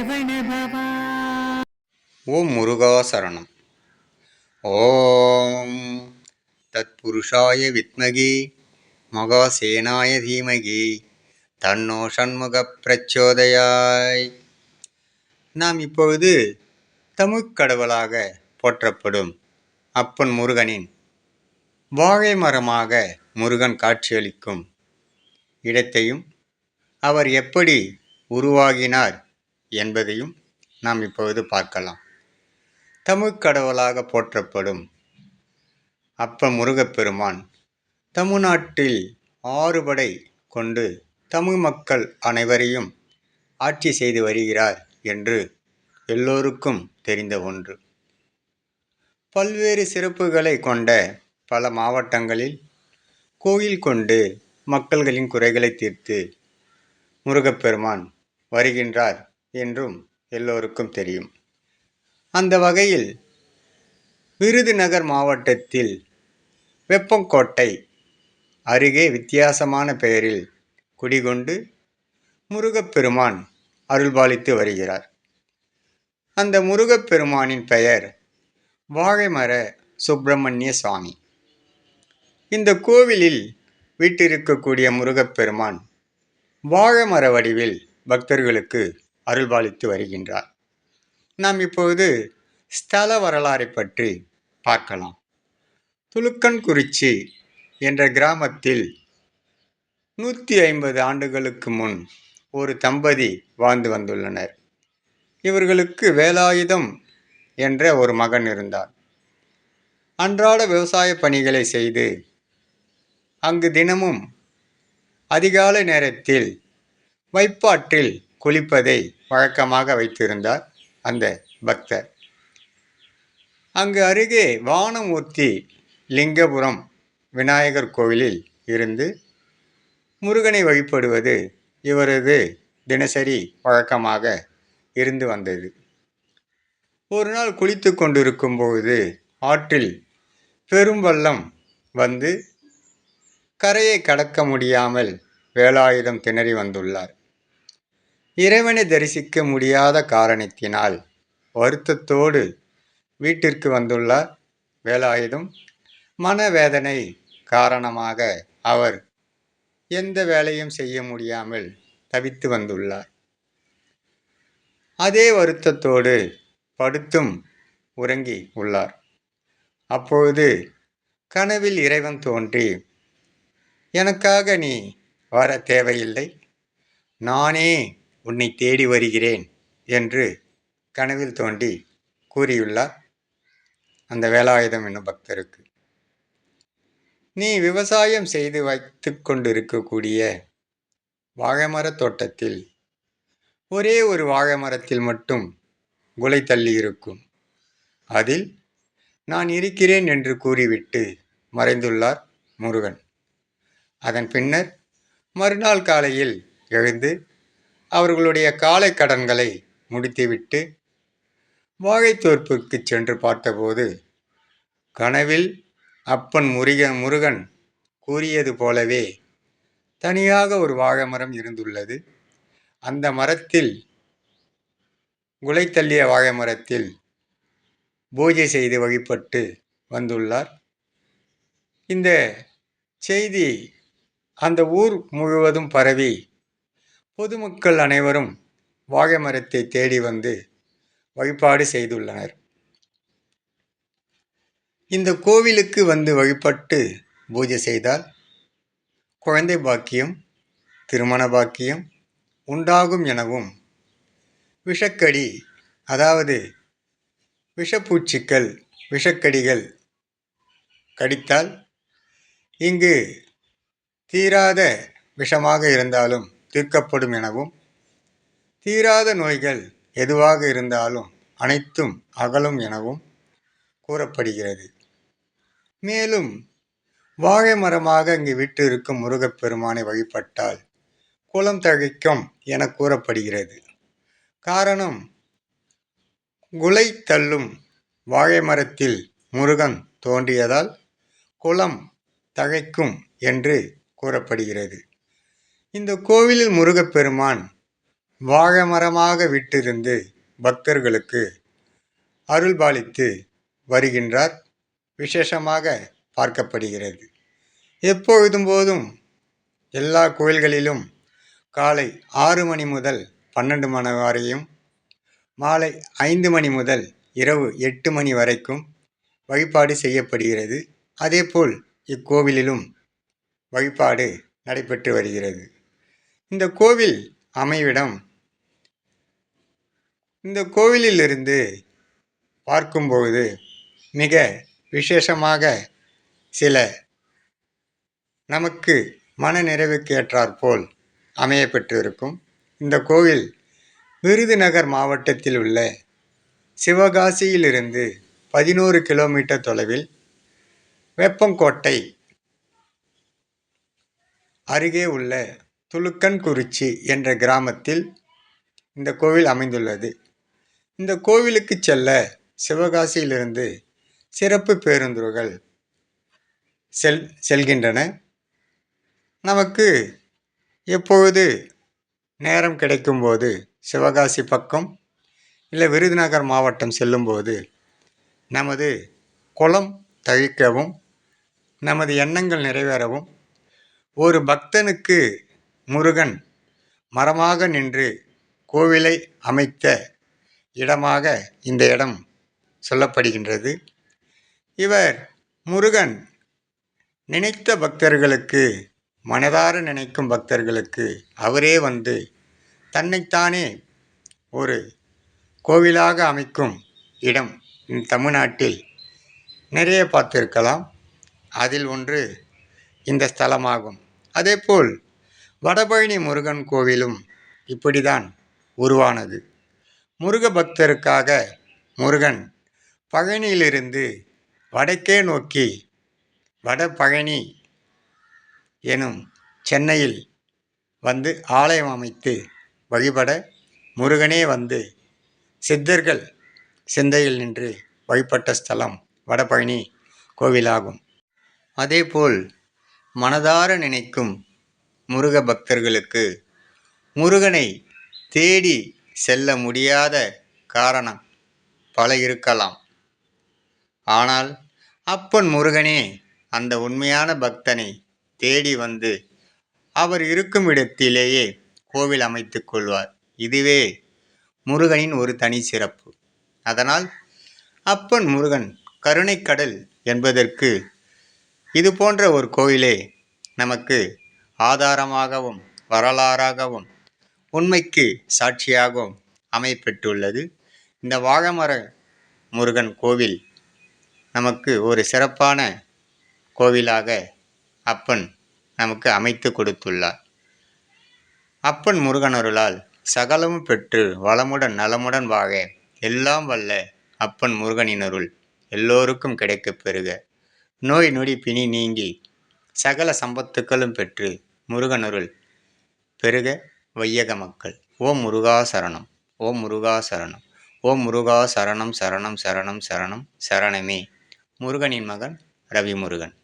சரவண ஓம் முருகா சரணம் ஓம் தத்புருஷாய வித்மகி மகாசேனாய தீமகி தன்னோ சண்முக பிரச்சோதயாய். நாம் இப்பொழுது தமிழ்க் கடவுளாக போற்றப்படும் அப்பன் முருகனின் வாழை மரமாக முருகன் காட்சியளிக்கும் இடத்தையும் அவர் எப்படி உருவாகினார் என்பதையும் நாம் இப்பொழுது பார்க்கலாம். தமிழ் கடவுளாக போற்றப்படும் அப்ப முருகப்பெருமான் தமிழ்நாட்டில் ஆறுபடை கொண்டு தமிழ் மக்கள் அனைவரையும் ஆட்சி செய்து வருகிறார் என்று எல்லோருக்கும் தெரிந்த ஒன்று. பல்வேறு சிறப்புகளை கொண்ட பல மாவட்டங்களில் கோயில் கொண்டு மக்கள்களின் குறைகளை தீர்த்து முருகப்பெருமான் வருகின்றார். என்றும் எல்லோருக்கும் தெரியும். அந்த வகையில் விருதுநகர் மாவட்டத்தில் வெப்பங்கோட்டை அருகே வித்தியாசமான பெயரில் குடிகொண்டு முருகப்பெருமான் அருள்பாலித்து வருகிறார். அந்த முருகப்பெருமானின் பெயர் வாழைமர சுப்பிரமணிய சுவாமி. இந்த கோவிலில் வீட்டிருக்கக்கூடிய முருகப்பெருமான் வாழைமர வடிவில் பக்தர்களுக்கு அருள்பாலித்து வருகின்றார். நாம் இப்பொழுது ஸ்தல வரலாறை பற்றி பார்க்கலாம். துலுக்கன்குறிச்சி என்ற கிராமத்தில் நூற்றி ஐம்பது ஆண்டுகளுக்கு முன் ஒரு தம்பதி வாழ்ந்து வந்துள்ளனர். இவர்களுக்கு வேலாயுதம் என்ற ஒரு மகன் இருந்தார். அன்றாட விவசாய பணிகளை செய்து அங்கு தினமும் அதிகாலை நேரத்தில் வைப்பாற்றில் குளிப்பதை வழக்கமாக வைத்திருந்தார் அந்த பக்தர். அங்கு அருகே வானமூர்த்தி லிங்கபுரம் விநாயகர் கோவிலில் இருந்து முருகனை வழிபடுவது இவரது தினசரி வழக்கமாக இருந்து வந்தது. ஒரு நாள் குளித்து கொண்டிருக்கும் பொழுது ஆற்றில் பெரும் வெள்ளம் வந்து கரையை கடக்க முடியாமல் வேலாயுதம் திணறி வந்துள்ளார். இறைவனை தரிசிக்க முடியாத காரணத்தினால் வருத்தத்தோடு வீட்டிற்கு வந்துள்ள வேலாயுதம் மனவேதனை காரணமாக அவர் எந்த வேலையும் செய்ய முடியாமல் தவித்து வந்துள்ளார். அதே வருத்தத்தோடு படுத்தும் உறங்கி உள்ளார். அப்பொழுது கனவில் இறைவன் தோன்றி எனக்காக நீ வர தேவையில்லை. நானே உன்னை தேடி வருகிறேன் என்று கனவில் தோண்டி கூறியுள்ளார். அந்த வேலாயுதம் என்னும் பக்தருக்கு. நீ விவசாயம் செய்து வைத்து கொண்டிருக்கக்கூடிய வாழைமரத் தோட்டத்தில் ஒரே ஒரு வாழை மரத்தில் மட்டும் குலை தள்ளி இருக்கும். அதில் நான் இருக்கிறேன் என்று கூறிவிட்டு மறைந்துள்ளார் முருகன். அதன் பின்னர் மறுநாள் காலையில் எழுந்து அவர்களுடைய காலை கடன்களை முடித்துவிட்டு வாழைத்தோப்பிற்கு சென்று பார்த்தபோது கனவில் அப்பன் முருகன் முருகன் கூறியது போலவே தனியாக ஒரு வாழை மரம் இருந்துள்ளது. அந்த மரத்தில் குலைத்தள்ளிய வாழை மரத்தில் பூஜை செய்து வழிபட்டு வந்துள்ளார். இந்த செய்தி அந்த ஊர் முழுவதும் பரவி பொதுமக்கள் அனைவரும் வாழை மரத்தை தேடி வந்து வழிபாடு செய்துள்ளனர். இந்த கோவிலுக்கு வந்து வழிபட்டு பூஜை செய்தால் குழந்தை பாக்கியம் திருமண பாக்கியம் உண்டாகும் எனவும் விஷக்கடி அதாவது விஷப்பூச்சிக்கள் விஷக்கடிகள் கடித்தால் இங்கு தீராத விஷமாக இருந்தாலும் தீர்க்கப்படும் எனவும் தீராத நோய்கள் எதுவாக இருந்தாலும் அனைத்தும் அகலும் எனவும் கூறப்படுகிறது. மேலும் வாழை மரமாக இங்கு விட்டு இருக்கும் முருகப்பெருமானை வழிபட்டால் குலம் தழைக்கும் என கூறப்படுகிறது. காரணம் குலை தள்ளும் வாழை மரத்தில் முருகன் தோன்றியதால் குலம் தழைக்கும் என்று கூறப்படுகிறது. இந்த கோவிலில் முருகப்பெருமான் வாழைமரமாக விட்டிருந்து பக்தர்களுக்கு அருள்பாலித்து வருகின்றார். விசேஷமாக பார்க்கப்படுகிறது. எப்பொழுதும் போதும் எல்லா கோயில்களிலும் காலை ஆறு மணி முதல் பன்னெண்டு மணி வரையும் மாலை ஐந்து மணி முதல் இரவு எட்டு மணி வரைக்கும் வழிபாடு செய்யப்படுகிறது. அதேபோல் இக்கோவிலிலும் வழிபாடு நடைபெற்று வருகிறது. இந்த கோவில் அமைவிடம் இந்த கோவிலிலிருந்து பார்க்கும்பொழுது மிக விசேஷமாக சில நமக்கு மன நிறைவுக்கு ஏற்றாற்போல் அமைய பெற்றிருக்கும் இந்த கோவில் விருதுநகர் மாவட்டத்தில் உள்ள சிவகாசியிலிருந்து பதினோரு கிலோமீட்டர் தொலைவில் வேப்பங்கோட்டை அருகே உள்ள துலுக்கன்குறிச்சி என்ற கிராமத்தில் இந்த கோவில் அமைந்துள்ளது. இந்த கோவிலுக்கு செல்ல சிவகாசியிலிருந்து சிறப்பு பேருந்துகள் செல் செல்கின்றன. நமக்கு எப்பொழுது நேரம் கிடைக்கும்போது சிவகாசி பக்கம் இல்லை விருதுநகர் மாவட்டம் செல்லும்போது நமது குளம் தழிக்கவும் நமது எண்ணங்கள் நிறைவேறவும் ஒரு பக்தனுக்கு முருகன் மரமாக நின்று கோவிலை அமைத்த இடமாக இந்த இடம் சொல்லப்படுகின்றது. இவர் முருகன். நினைத்த பக்தர்களுக்கு மனதார நினைக்கும் பக்தர்களுக்கு அவரே வந்து தன்னைத்தானே ஒரு கோவிலாக அமைக்கும் இடம் தமிழ்நாட்டில் நிறைய பார்த்திருக்கலாம். அதில் ஒன்று இந்த ஸ்தலமாகும். அதேபோல் வடபழனி முருகன் கோவிலும் இப்படிதான் உருவானது. முருக பக்தருக்காக முருகன் பழனியிலிருந்து வடக்கே நோக்கி வடபழனி எனும் சென்னையில் வந்து ஆலயம் அமைத்து வழிபட முருகனே வந்து சித்தர்கள் சிந்தையில் நின்று வழிபட்ட ஸ்தலம் வடபழனி கோவிலாகும். அதேபோல் மனதார நினைக்கும் முருக பக்தர்களுக்கு முருகனை தேடி செல்ல முடியாத காரணம் பல இருக்கலாம். ஆனால் அப்பன் முருகனே அந்த உண்மையான பக்தனை தேடி வந்து அவர் இருக்கும் இடத்திலேயே கோவில் அமைத்து கொள்வார். இதுவே முருகனின் ஒரு தனி சிறப்பு. அதனால் அப்பன் முருகன் கருணைக்கடல் என்பதற்கு இது போன்ற ஒரு கோயிலே நமக்கு ஆதாரமாகவும் வரலாறாகவும் உண்மைக்கு சாட்சியாகவும் அமைப்பெற்றுள்ளது இந்த வாழமர முருகன் கோவில் நமக்கு ஒரு சிறப்பான கோவிலாக அப்பன் நமக்கு அமைத்து கொடுத்துள்ளார். அப்பன் முருகனருளால் சகலமும் பெற்று வளமுடன் நலமுடன் வாழ எல்லாம் வல்ல அப்பன் முருகனினருள் எல்லோருக்கும் கிடைக்கப் பெறுக. நோய் நொடி பிணி நீங்கி சகல சம்பத்துக்களும் பெற்று முருகனருள் பெருக வையக மக்கள். ஓம் முருகா சரணம். ஓம் முருகா சரணம். ஓம் முருகா சரணம் சரணம் சரணம் சரணம் சரணமே. முருகனின் மகன் ரவி முருகன்